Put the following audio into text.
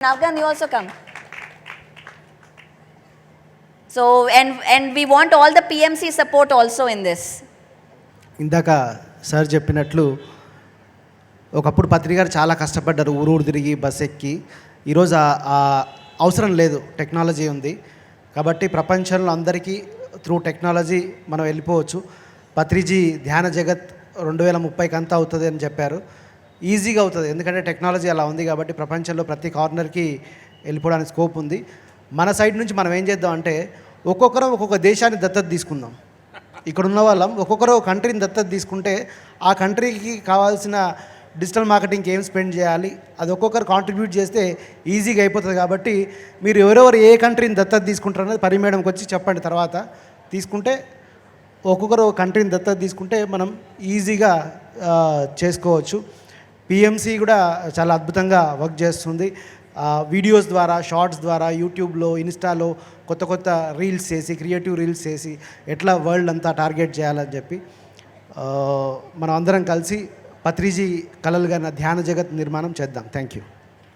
Afghan, you also come. So, and, and we want all the PMC support also in this. ఇందాక sir చెప్పినట్లు ఒకప్పుడు పత్రిక గారు చాలా కష్టపడ్డారు ఊరు తిరిగి బస్ ఎక్కి ఈరోజు అవసరం లేదు టెక్నాలజీ ఉంది కాబట్టి ప్రపంచంలో అందరికీ త్రూ టెక్నాలజీ మనం వెళ్ళిపోవచ్చు పత్రిజీ ధ్యాన జగత్ రెండు వేల ముప్పైకి అంతా అవుతుంది అని చెప్పారు ఈజీగా అవుతుంది. ఎందుకంటే టెక్నాలజీ అలా ఉంది కాబట్టి ప్రపంచంలో ప్రతి కార్నర్కి వెళ్ళిపోవడానికి స్కోప్ ఉంది. మన సైడ్ నుంచి మనం ఏం చేద్దాం అంటే ఒక్కొక్కరం ఒక్కొక్క దేశాన్ని దత్తత తీసుకుందాం. ఇక్కడ ఉన్న వాళ్ళం ఒక్కొక్కరు ఒక కంట్రీని దత్తత తీసుకుంటే ఆ కంట్రీకి కావాల్సిన డిజిటల్ మార్కెటింగ్కి ఏం స్పెండ్ చేయాలి అది ఒక్కొక్కరు కాంట్రిబ్యూట్ చేస్తే ఈజీగా అయిపోతుంది కాబట్టి మీరు ఎవరెవరు ఏ కంట్రీని దత్తత తీసుకుంటారు అనేది పరిమేడంకి వచ్చి చెప్పండి. తర్వాత తీసుకుంటే ఒక్కొక్కరు ఒక కంట్రీని దత్తత తీసుకుంటే మనం ఈజీగా చేసుకోవచ్చు. పిఎంసి కూడా చాలా అద్భుతంగా వర్క్ చేస్తుంది. వీడియోస్ ద్వారా షార్ట్స్ ద్వారా యూట్యూబ్లో ఇన్స్టాలో కొత్త కొత్త రీల్స్ చేసి క్రియేటివ్ రీల్స్ చేసి ఎట్లా వరల్డ్ అంతా టార్గెట్ చేయాలని చెప్పి మనం అందరం కలిసి పత్రిజీ కలలుగా ధ్యాన జగత్ నిర్మాణం చేద్దాం. Thank you